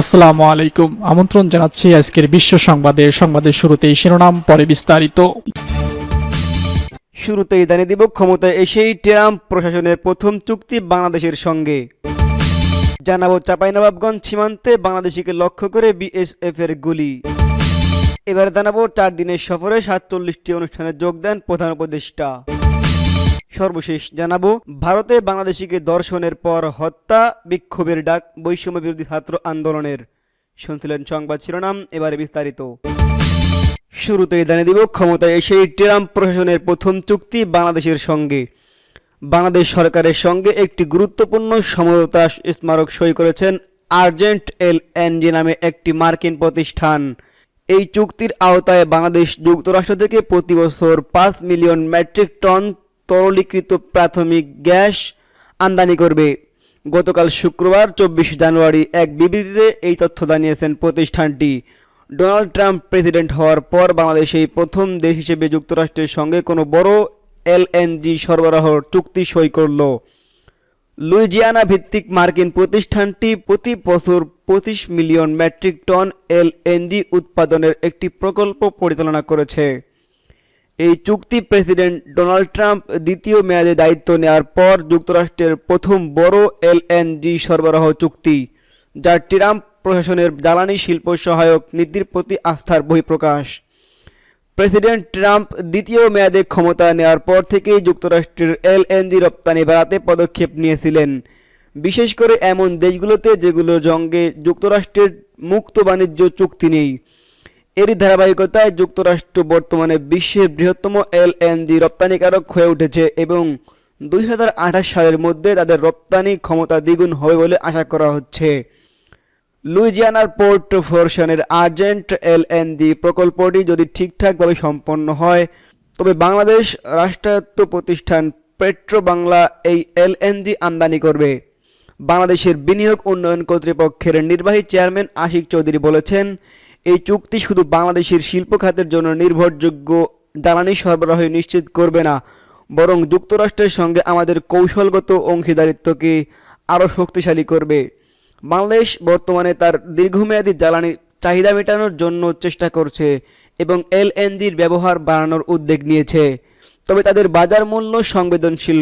আসসালামু আলাইকুম। আমন্ত্রণ জানাচ্ছি আজকের বিশ্ব সংবাদে। সংবাদের শুরুতেই শিরোনাম, পরে বিস্তারিত। শুরুতেই জানিয়ে দিব, ক্ষমতায় এসেই ট্রাম্প প্রশাসনের প্রথম চুক্তি বাংলাদেশের সঙ্গে। জানাব চাঁপাইনবাবগঞ্জ সীমান্তে বাংলাদেশিকে লক্ষ্য করে বিএসএফ এর গুলি। এবার জানাব চার দিনের সফরে সাতচল্লিশটি অনুষ্ঠানে যোগ দেন প্রধান উপদেষ্টা। সর্বশেষ জানাব, ভারতে বাংলাদেশিকে দর্শনের পর হত্যা, বিক্ষোভের ডাক, বৈষম্য বিরোধী ছাত্র আন্দোলনের। শুনছিলেন সংবাদ শিরোনাম, এবারে বিস্তারিত। শুরুতেই জানিয়ে দিব, ক্ষমতায় এসেই ট্রাম্প প্রশাসনের প্রথম চুক্তি বাংলাদেশের সঙ্গে। বাংলাদেশ সরকারের সঙ্গে একটি গুরুত্বপূর্ণ সমঝোতা স্মারক সই করেছেন আর্জেন্ট এল এনজি নামে একটি মার্কিন প্রতিষ্ঠান। এই চুক্তির আওতায় বাংলাদেশ যুক্তরাষ্ট্র থেকে প্রতি বছর পাঁচ মিলিয়ন মেট্রিক টন তরলীকৃত প্রাথমিক গ্যাস আমদানি করবে। গতকাল শুক্রবার, চব্বিশ জানুয়ারি, এক বিবৃতিতে এই তথ্য জানিয়েছেন প্রতিষ্ঠানটি। ডোনাল্ড ট্রাম্প প্রেসিডেন্ট হওয়ার পর বাংলাদেশ এই প্রথম দেশ হিসেবে যুক্তরাষ্ট্রের সঙ্গে কোনো বড় এলএনজি সরবরাহর চুক্তি সই করল। লুইজিয়ানা ভিত্তিক মার্কিন প্রতিষ্ঠানটি প্রতি বছর পঁচিশ মিলিয়ন মেট্রিক টন এলএনজি উৎপাদনের একটি প্রকল্প পরিচালনা করেছে। এই চুক্তি প্রেসিডেন্ট ডোনাল্ড ট্রাম্প দ্বিতীয় মেয়াদে দায়িত্ব নেওয়ার পর যুক্তরাষ্ট্রের প্রথম বড় এলএনজি সরবরাহ চুক্তি, যা ট্রাম্প প্রশাসনের জ্বালানি শিল্প সহায়ক নীতির প্রতি আস্থার বহিঃপ্রকাশ। প্রেসিডেন্ট ট্রাম্প দ্বিতীয় মেয়াদে ক্ষমতা নেওয়ার পর থেকেই যুক্তরাষ্ট্রের এলএনজি রপ্তানি বাড়াতে পদক্ষেপ নিয়েছিলেন। বিশেষ করে এমন দেশগুলোতে যেগুলো জঙ্গে যুক্তরাষ্ট্রের মুক্ত বাণিজ্য চুক্তি নেই। এরই ধারাবাহিকতায় যুক্তরাষ্ট্র বর্তমানে বিশ্বের বৃহত্তম এলএনজি রপ্তানিকারক হয়ে উঠেছে এবং দুই হাজার আঠাশ সালের মধ্যে তাদের রপ্তানি ক্ষমতা দ্বিগুণ হবে বলে আশা করা হচ্ছে। লুইজিয়ানার পোর্ট ফোরশনের আর্জেন্ট এলএনজি প্রকল্পটি যদি ঠিকঠাকভাবে সম্পন্ন হয়, তবে বাংলাদেশ রাষ্ট্রায়ত্ত প্রতিষ্ঠান পেট্রো বাংলা এই এল এলএনজি আমদানি করবে। বাংলাদেশের বিনিয়োগ উন্নয়ন কর্তৃপক্ষের নির্বাহী চেয়ারম্যান আশিক চৌধুরী বলেছেন এই চুক্তি শুধু বাংলাদেশের শিল্প খাতের জন্য নির্ভরযোগ্য জ্বালানি সরবরাহ নিশ্চিত করবে না, বরং যুক্তরাষ্ট্রের সঙ্গে আমাদের কৌশলগত অংশীদারিত্বকে আরও শক্তিশালী করবে। বাংলাদেশ বর্তমানে তার দীর্ঘমেয়াদী জ্বালানি চাহিদা মেটানোর জন্য চেষ্টা করছে এবং এলএনজির ব্যবহার বাড়ানোর উদ্যোগ নিয়েছে। তবে তাদের বাজার মূল্য সংবেদনশীল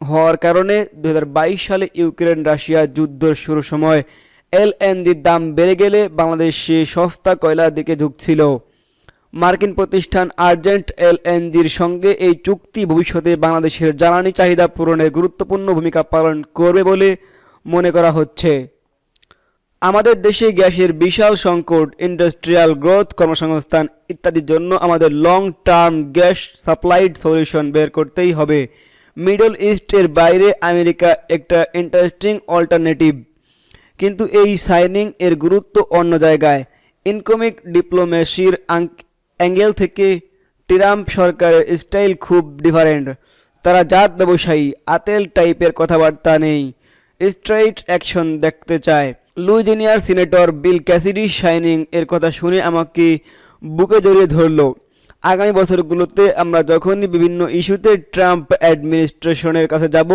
হওয়ার কারণে দু হাজার বাইশ সালে ইউক্রেন রাশিয়া যুদ্ধ শুরুর সময় এলএনজির দাম বেড়ে গেলে বাংলাদেশে সস্তা কয়লার দিকে ঝুঁকছিল। মার্কিন প্রতিষ্ঠান আর্জেন্ট এলএনজির সঙ্গে এই চুক্তি ভবিষ্যতে বাংলাদেশের জ্বালানি চাহিদা পূরণে গুরুত্বপূর্ণ ভূমিকা পালন করবে বলে মনে করা হচ্ছে। আমাদের দেশে গ্যাসের বিশাল সংকট, ইন্ডাস্ট্রিয়াল গ্রোথ, কর্মসংস্থান ইত্যাদির জন্য আমাদের long term gas supplied solution বের করতেই হবে। মিডল ইস্টের বাইরে আমেরিকা একটা ইন্টারেস্টিং অল্টারনেটিভ কিন্তু এই সাইনিং এর গুরুত্ব অন্য জায়গায়। ইনকমিক ডিপ্লোমেসির অ্যাঙ্গেল থেকে ট্রাম্প সরকারের স্টাইল খুব ডিফারেন্ট। তারা জাত ব্যবসায়ী, আতেল টাইপের কথাবার্তা নেই। স্ট্রাইট অ্যাকশন দেখতে চায়। লুইজিনিয়ার সিনেটর বিল ক্যাসিডি শাইনিং এর কথা শুনে আমাকে বুকে জড়িয়ে ধরল। আগামী বছরগুলোতে আমরা যখনই বিভিন্ন ইস্যুতে ট্রাম্প অ্যাডমিনিস্ট্রেশনের কাছে যাব,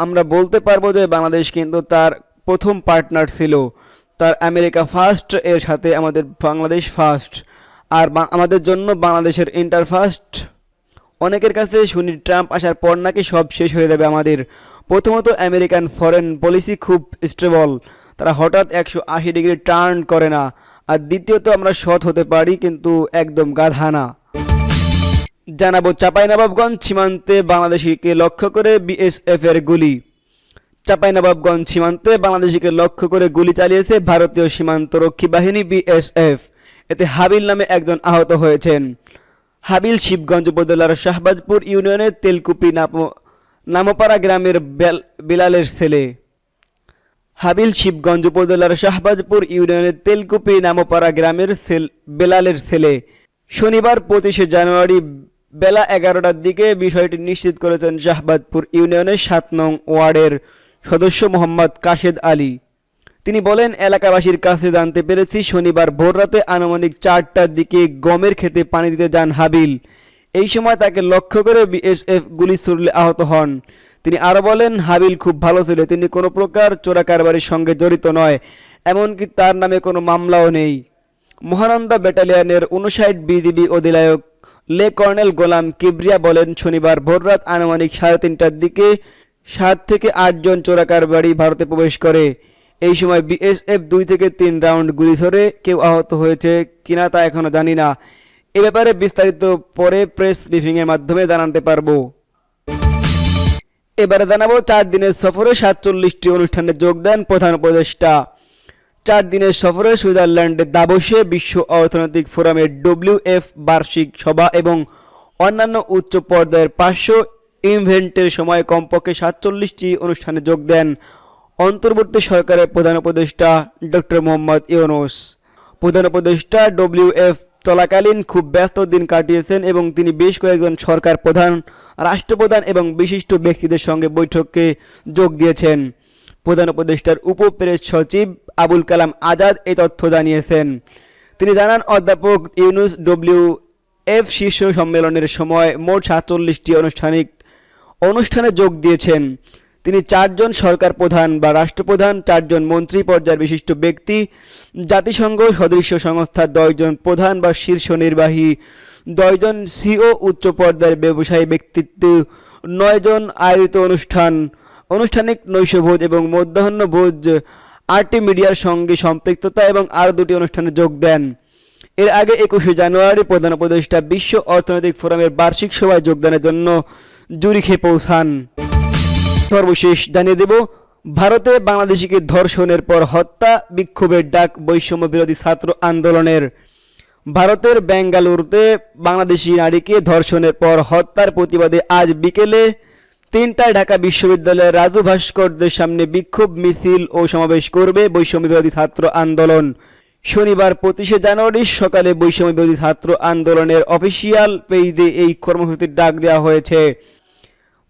আমরা বলতে পারব যে বাংলাদেশ কিন্তু তার প্রথম পার্টনার ছিল। তার আমেরিকা ফার্স্ট এর সাথে আমাদের বাংলাদেশ ফার্স্ট আর আমাদের জন্য বাংলাদেশের ইন্টার ফার্স্ট অনেকের কাছে শুনি ট্রাম্প আসার পর নাকি সব শেষ হয়ে যাবে আমাদের। প্রথমত আমেরিকান ফরেন পলিসি খুব স্টেবল তারা হঠাৎ একশো আশি ডিগ্রি টার্ন করে না। আর দ্বিতীয়ত আমরা সৎ হতে পারি, কিন্তু একদম গাধা না। জানাব চাঁপাইনবাবগঞ্জ সীমান্তে বাংলাদেশিকে লক্ষ্য করে বিএসএফ এর গুলি। চাঁপাইনবাবগঞ্জ সীমান্তে বাংলাদেশিকে লক্ষ্য করে গুলি চালিয়েছে ভারতীয় সীমান্ত রক্ষী বাহিনী বিএসএফ। এতে হাবিল নামে একজন আহত হয়েছেন। হাবিল শিবগঞ্জ উপজেলার শাহবাজপুর ইউনিয়নের তেলকুপি নাম নামপাড়া গ্রামের বিলালের ছেলে। হাবিল শিবগঞ্জ উপজেলার শাহবাজপুর ইউনিয়নের তেলকুপি নামপাড়া গ্রামের বেলালের ছেলে। শনিবার পঁচিশে জানুয়ারি বেলা এগারোটার দিকে বিষয়টি নিশ্চিত করেছেন শাহবাজপুর ইউনিয়নের সাত নং ওয়ার্ডের সদস্য মোহাম্মদ কাশেদ আলী। তিনি বলেন, এলাকাবাসীর কাছে জানতে পেরেছি, শনিবার ভোররাতে আনুমানিক চারটার দিকে গমের খেতে পানি দিতে যান হাবিল। এই সময় তাকে লক্ষ্য করে বিএসএফ গুলি ছুড়লে আহত হন। তিনি আরও বলেন, হাবিল খুব ভালো ছিল, তিনি কোনো প্রকার চোরা কারবারের সঙ্গে জড়িত নয়, এমনকি তার নামে কোনো মামলাও নেই। মহানন্দা ব্যাটালিয়নের উনষাট বিজিবি অধিনায়ক লে কর্নেল গোলাম কিবরিয়া বলেন, শনিবার ভোররাত আনুমানিক সাড়ে তিনটার দিকে সাত থেকে আটজন চোরাকার বাড়ি ভারতে প্রবেশ করে। এই সময় বিএসএফ দুই থেকে তিন রাউন্ড গুলি ছড়ে কেউ আহত হয়েছে কিনা তা এখনও জানি না। এ ব্যাপারে বিস্তারিত পরে প্রেস ব্রিফিংয়ের মাধ্যমে জানাতে পারব। এবারে জানাব, চার দিনের সফরে সাতচল্লিশটি অনুষ্ঠানে যোগ দেন প্রধান উপদেষ্টা। চার দিনের সফরে সুইজারল্যান্ডের দাবসে বিশ্ব অর্থনৈতিক ফোরামের ডব্লিউএফ বার্ষিক সভা এবং অন্যান্য উচ্চ পর্যায়ের পাঁচশো ইভেন্টের সময় কমপক্ষে সাতচল্লিশটি অনুষ্ঠানে যোগ দেন অন্তর্বর্তী সরকারের প্রধান উপদেষ্টা ডক্টর মোহাম্মদ ইউনুস। প্রধান উপদেষ্টা ডব্লিউ এফ চলাকালীন খুব ব্যস্ত দিন কাটিয়েছেন এবং তিনি বেশ কয়েকজন সরকার প্রধান, রাষ্ট্রপ্রধান এবং বিশিষ্ট ব্যক্তিদের সঙ্গে বৈঠকে যোগ দিয়েছেন। প্রধান উপদেষ্টার উপ প্রেস সচিব আবুল কালাম আজাদ এই তথ্য জানিয়েছেন। তিনি জানান, অধ্যাপক ইউনুস ডব্লিউ এফ শীর্ষ সম্মেলনের সময় মোট সাতচল্লিশটি আনুষ্ঠানিক অনুষ্ঠানে যোগ দিয়েছেন। তিনি চারজন সরকার প্রধান বা রাষ্ট্রপ্রধান, চারজন মন্ত্রী পর্যায়ের বিশিষ্ট ব্যক্তি, জাতিসংঘ সদৃশ্য সংস্থার দশজন প্রধান বা শীর্ষ নির্বাহী, দশজন সিও উচ্চ পর্যায়ের ব্যবসায়ী ব্যক্তিত্ব, নয়জন আয়োজিত অনুষ্ঠান, আনুষ্ঠানিক নৈশভোজ এবং মধ্যাহ্নভোজ আরটি মিডিয়ার সঙ্গে সম্পৃক্ততা এবং আরও দুটি অনুষ্ঠানে যোগ দেন। এর আগে একুশে জানুয়ারি প্রধান উপদেষ্টা বিশ্ব অর্থনৈতিক ফোরামের বার্ষিক সভায় যোগদানের জন্য জুরিখে পৌঁছান। সর্বশেষ জানিয়ে দেব, ভারতে বাংলাদেশিকে ধর্ষণের পর হত্যা, বিক্ষোভের ডাক বৈষম্য বিরোধী ছাত্র আন্দোলনের। ভারতের বেঙ্গালুরুতে বাংলাদেশি নারীকে ধর্ষণের পর হত্যার প্রতিবাদে আজ বিকেলে তিনটায় ঢাকা বিশ্ববিদ্যালয়ের রাজু ভাস্করদের সামনে বিক্ষোভ মিছিল ও সমাবেশ করবে বৈষম্য বিরোধী ছাত্র আন্দোলন। শনিবার পঁচিশে জানুয়ারি সকালে বৈষম্য বিরোধী ছাত্র আন্দোলনের অফিসিয়াল পেজে এই কর্মসূচির ডাক দেওয়া হয়েছে।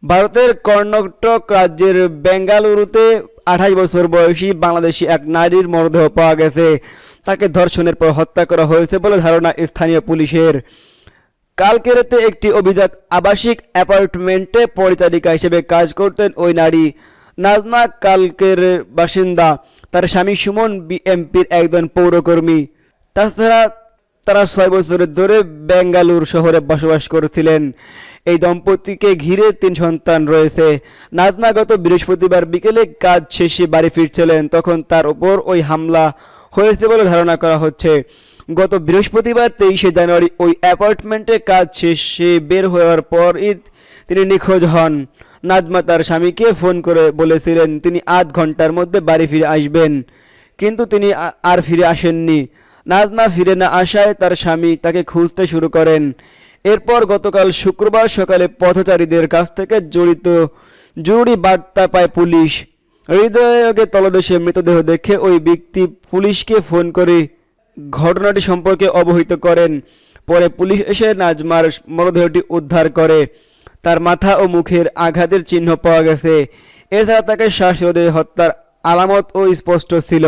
ভারতের কর্ণাটক রাজ্যের বেঙ্গালুরুতে আঠাশ বছর বয়সী বাংলাদেশি এক নারীর মরদেহ পাওয়া গেছে। তাকে ধর্ষণের পর হত্যা করা হয়েছে বলে ধারণা স্থানীয় পুলিশের। কালকেরেতে একটি অভিজাত আবাসিক অ্যাপার্টমেন্টে পরিচারিকা হিসেবে কাজ করতেন ওই নারী। নাজমা কালকের বাসিন্দা, তার স্বামী সুমন বিএমপির একজন পৌরকর্মী। তাছাড়া তারা ছয় বছরের ধরে বেঙ্গালুর শহরে বসবাস করেছিলেন। এই দম্পতিকে ঘিরে তিন সন্তান রয়েছে। নাজমা গত বৃহস্পতিবার বিকেলে কাজ শেষে বাড়ি ফিরছিলেন, তখন তার উপর ওই হামলা হয়েছে বলে ধারণা করা হচ্ছে। গত বৃহস্পতিবার তেইশে জানুয়ারি ওই অ্যাপার্টমেন্টে কাজ শেষে বের হওয়ার পরই তিনি নিখোঁজ হন। নাজমা তার স্বামীকে ফোন করে বলেছিলেন, তিনি আধ ঘণ্টার মধ্যে বাড়ি ফিরে আসবেন। কিন্তু তিনি আর ফিরে আসেননি। নাজমা ফিরে না আসায় তার স্বামী তাকে খুঁজতে শুরু করেন। এরপর গতকাল শুক্রবার সকালে পথচারীদের কাছ থেকে জড়িত জরুরি বার্তা পায় পুলিশ। হৃদয়কে তলদেশে মৃতদেহ দেখে ওই ব্যক্তি পুলিশকে ফোন করে ঘটনাটি সম্পর্কে অবহিত করেন। পরে পুলিশ এসে নাজমার মরদেহটি উদ্ধার করে। তার মাথা ও মুখের আঘাতের চিহ্ন পাওয়া গেছে। এছাড়া তাকে শ্বাসরোধে হত্যার আলামত ও স্পষ্ট ছিল।